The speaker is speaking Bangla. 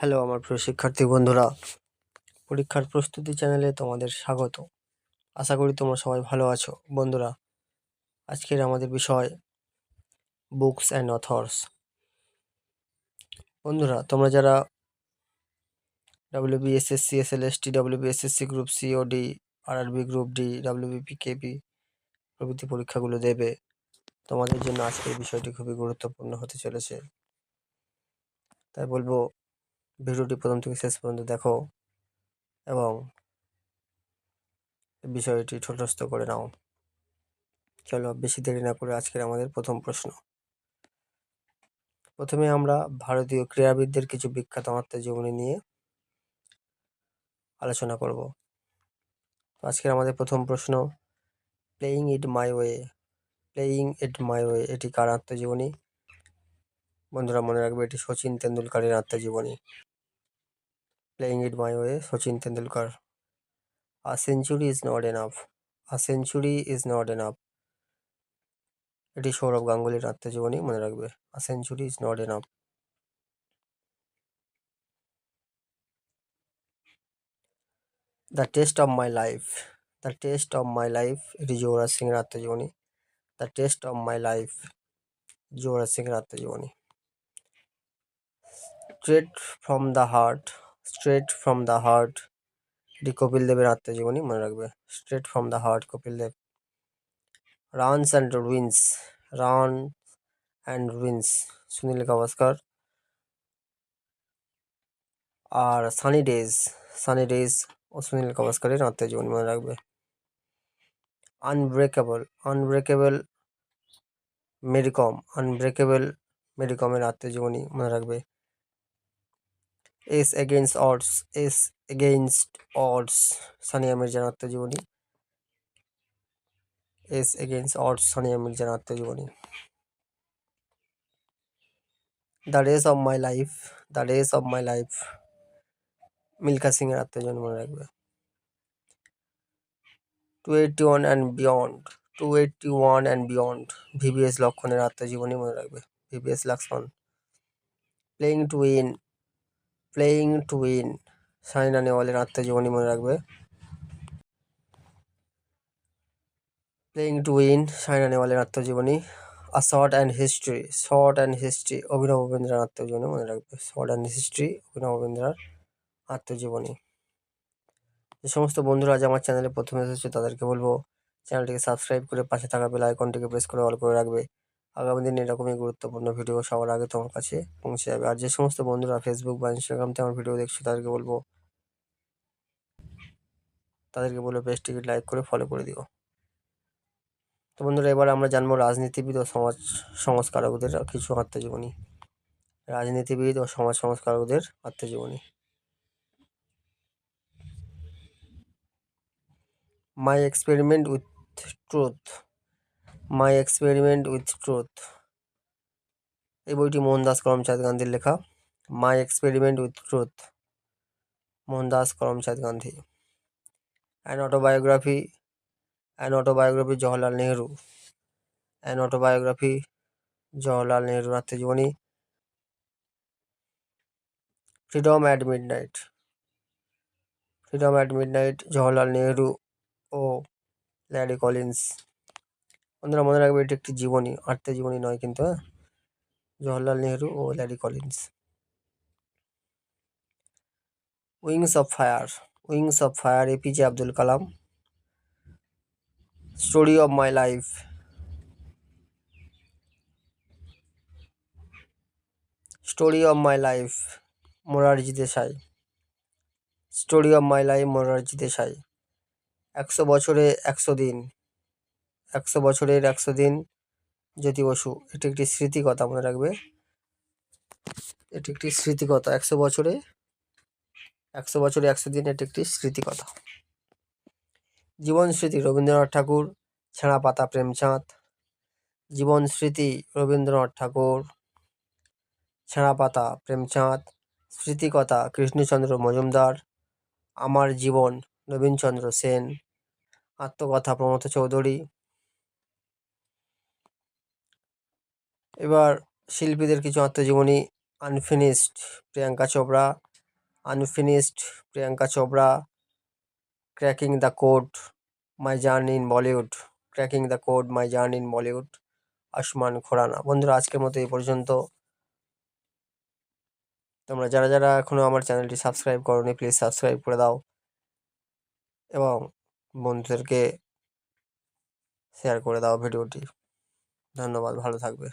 হ্যালো আমার প্রিয় শিক্ষার্থী বন্ধুরা, পরীক্ষার প্রস্তুতি চ্যানেলে তোমাদের স্বাগত। আশা করি তোমরা সবাই ভালো আছো। বন্ধুরা, আজকের আমাদের বিষয় বুকস অ্যান্ড অথর্স বন্ধুরা, তোমরা যারা WB SSC SLST WB SSC group C ও ডি আর RRB group D WBP KP প্রভৃতি পরীক্ষাগুলো দেবে, তোমাদের জন্য আজকের বিষয়টি খুবই গুরুত্বপূর্ণ হতে চলেছে। তাই বলব ভিডিওটি প্রথম থেকে শেষ পর্যন্ত দেখো এবং বিষয়টি ঠোঁটস্থ করে নাও। চলো বেশি দেরি না করে আজকের আমাদের প্রথম প্রশ্ন। প্রথমে আমরা ভারতীয় ক্রীড়াবিদদের কিছু বিখ্যাত আত্মজীবনী নিয়ে আলোচনা করব। আজকের আমাদের প্রথম প্রশ্ন playing it my way playing it my way এটি কার আত্মজীবনী বন্ধুরা মনে রাখবে এটি সচিন তেন্ডুলকারের আত্মজীবনী playing it my way Sachin Tendulkar a century is not enough a century is not enough এটি সৌরভ গাঙ্গুলির আত্মজীবনী মনে রাখবে a century is not enough the test of my life the test of my life এটি যুবরাজ সিংয়ের আত্মজীবনী the test of my life Yuvraj সিংয়ের আত্মজীবনী straight from the heart straight from the heart এটি কপিল দেবের আত্মজীবনী মনে রাখবে straight from the heart Kapil Dev runs and wins run and wins Sunil Gavaskar R sunny days sunny days ও সুনীল গাভাস্করের আত্মজীবনী মনে রাখবে আনব্রেকেবল আনব্রেকেবল মেরিকম আনব্রেকেবল মেরিকমের আত্মজীবনী মনে রাখবে ace against odds ace against odds Sania মির্জার আত্মজীবনী এস এগেইনস্ট অডস সানিয়া মির্জার আত্মজীবনী the race of my life the race of my life Milkha Singh এর আত্মজীবনী মনে রাখবে। Two eighty one and beyond two eighty one and beyond VVS লক্ষণের আত্মজীবনী মনে রাখবে। VVS Laxman playing to win playing to win Saina নেওয়ালের আত্মজীবনী মনে রাখবে। প্লেয়িং টু উইন সাইনা নেওয়ালের আত্মজীবনী a shot and history shot and history Abhinav বন্দ্রার আত্মজীবনী মনে রাখবে। শর্ট অ্যান্ড হিস্ট্রি অভিনব বন্দ্রার আত্মজীবনী যে সমস্ত বন্ধুরা আজ আমার চ্যানেলে প্রথমে এসেছে, তাদেরকে বলব চ্যানেলটিকে সাবস্ক্রাইব করে পাশে থাকা বেল আইকনটিকে প্রেস করে অল করে রাখবে। আগামী দিনে এরকমই গুরুত্বপূর্ণ ভিডিও সবার আগে তোমার কাছে পৌঁছে যাবে। আর যে সমস্ত বন্ধুরা ফেসবুক বা ইনস্টাগ্রামতে আমার ভিডিও দেখছ, তাদেরকে বলব তাদেরকে বলব পেজটিকে লাইক করে ফলো করে দিও। তো বন্ধুরা, এবার আমরা জানব রাজনীতিবিদ ও সমাজ সংস্কারকদের কিছু আত্মজীবনী। রাজনীতিবিদ ও সমাজ সংস্কারকদের আত্মজীবনী। My experiment with truth my experiment with truth এই বইটি মোহনদাস করমচাঁদ গান্ধীর লেখা। My experiment with truth Mohandas Karamchand Gandhi. An autobiography an autobiography Jawaharlal Nehru an autobiography Jawaharlal নেহরুর আত্মজীবনী freedom at midnight freedom at midnight Jawaharlal Nehru O Larry Collins বন্ধুরা, মনে রাখবে এটি একটি জীবনী আত্মজীবনী নয় কিন্তু হ্যাঁ? জওহরলাল নেহরু ও Larry Collins. Wings of fire, wings of fire APJ Abdul Kalam. Story of my life. Story of my life, Morarji Desai. Story of my life, Morarji Desai. একশো বছরে একশো দিন। একশো বছরের একশো দিন জ্যোতি বসু, এটি একটি স্মৃতিকথা মনে রাখবে। এটি একটি স্মৃতিকথা, একশো বছরে একশো বছরে একশো দিন, এটি একটি স্মৃতিকথা। জীবন স্মৃতি, রবীন্দ্রনাথ ঠাকুর ছেঁড়া পাতা প্রেমচাঁদ। জীবন স্মৃতি, রবীন্দ্রনাথ ঠাকুর ছেঁড়া পাতা প্রেমচাঁদ। স্মৃতিকথা, কৃষ্ণচন্দ্র মজুমদার, আমার জীবন নবীনচন্দ্র সেন। আত্মকথা, প্রমথ চৌধুরী। এবার শিল্পীদের কিছু আত্মজীবনী unfinished Priyanka Chopra unfinished Priyanka Chopra cracking the code my journey in Bollywood cracking the code my journey in Bollywood Ayushmann Khurrana বন্ধুরা, আজকের মতো এই পর্যন্ত। তোমরা যারা যারা এখনও আমার চ্যানেলটি সাবস্ক্রাইব করোনি, প্লিজ সাবস্ক্রাইব করে দাও এবং বন্ধুদেরকে শেয়ার করে দাও ভিডিওটি। ধন্যবাদ, ভালো থাকবে।